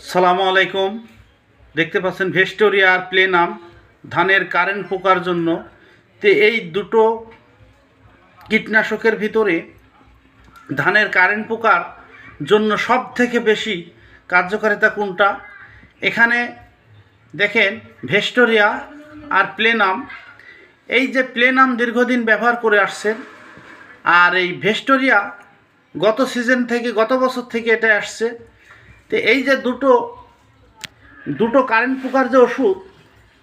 সালামু আলাইকুম। দেখতে পাচ্ছেন ভেস্টোরিয়া আর প্লেনাম ধানের কারেন্ট পোকার জন্য। তো এই দুটো কীটনাশকের ভিতরে ধানের কারেন্ট পোকার জন্য সব থেকে বেশি কার্যকারিতা কোনটা? এখানে দেখেন ভেস্টোরিয়া আর প্লেনাম এই যে প্লেনাম দীর্ঘদিন ব্যবহার করে আসছেন, আর এই ভেস্টোরিয়া গত সিজন থেকে, গত বছর থেকে এটা আসছে। তো এই যে দুটো দুটো কারেন্ট পোকার যে ওষুধ,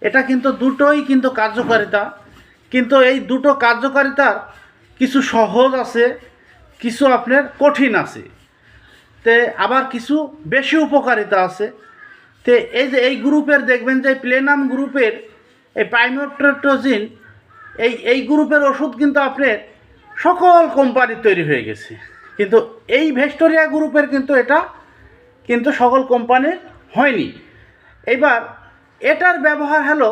এটা কিন্তু দুটোই কিন্তু কার্যকারিতা। কিন্তু এই দুটো কার্যকারিতার কিছু সহজ আছে, কিছু আপনার কঠিন আছে। তে আবার কিছু বেশি উপকারিতা আছে। তে এই যে এই গ্রুপের দেখবেন যে প্লেনাম গ্রুপের এই পাইনোট্রোটোজিন এই এই গ্রুপের ওষুধ কিন্তু আপনার সকল কোম্পানির তৈরি হয়ে গেছে। কিন্তু এই ভেস্টোরিয়া গ্রুপের কিন্তু এটা কিন্তু সকল কোম্পানির হয়নি। এবার এটার ব্যবহার হলো,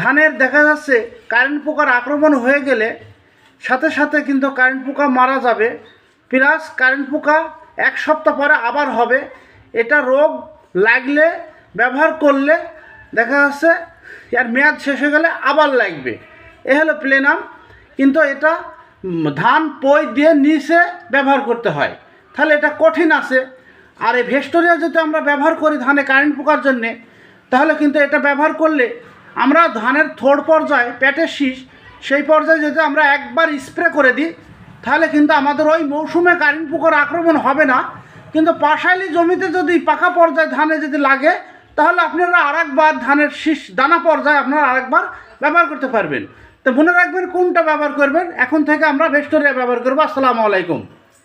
ধানের দেখা যাচ্ছে কারেন্ট পোকার আক্রমণ হয়ে গেলে সাথে সাথে কিন্তু কারেন্ট পোকা মারা যাবে প্লাস কারেন্ট পোকা এক সপ্তাহ পরে আবার হবে। এটা রোগ লাগলে, ব্যবহার করলে দেখা যাচ্ছে এর মেয়াদ শেষ হয়ে গেলে আবার লাগবে। এ হলো প্লেনাম কিন্তু এটা ধান, পই দিয়ে নিচে ব্যবহার করতে হয়। তাহলে এটা কঠিন আছে। আর এই ভেস্টোরিয়া যদি আমরা ব্যবহার করি ধানে কারেন্ট পোকার জন্যে, তাহলে কিন্তু এটা ব্যবহার করলে আমরা ধানের থোড় পর্যায়ে, পেটের শীষ, সেই পর্যায়ে যদি আমরা একবার স্প্রে করে দিই, তাহলে কিন্তু আমাদের ওই মৌসুমে কারেন্ট পোকার আক্রমণ হবে না। কিন্তু পাশালি জমিতে যদি পাকা পর্যায়ে ধানে যদি লাগে, তাহলে আপনারা আরেকবার ধানের শীষ, দানা পর্যায়ে আপনারা আরেকবার ব্যবহার করতে পারবেন। তো মনে রাখবেন কোনটা ব্যবহার করবেন? এখন থেকে আমরা ভেস্টোরিয়া ব্যবহার করব। আসসালামু আলাইকুম।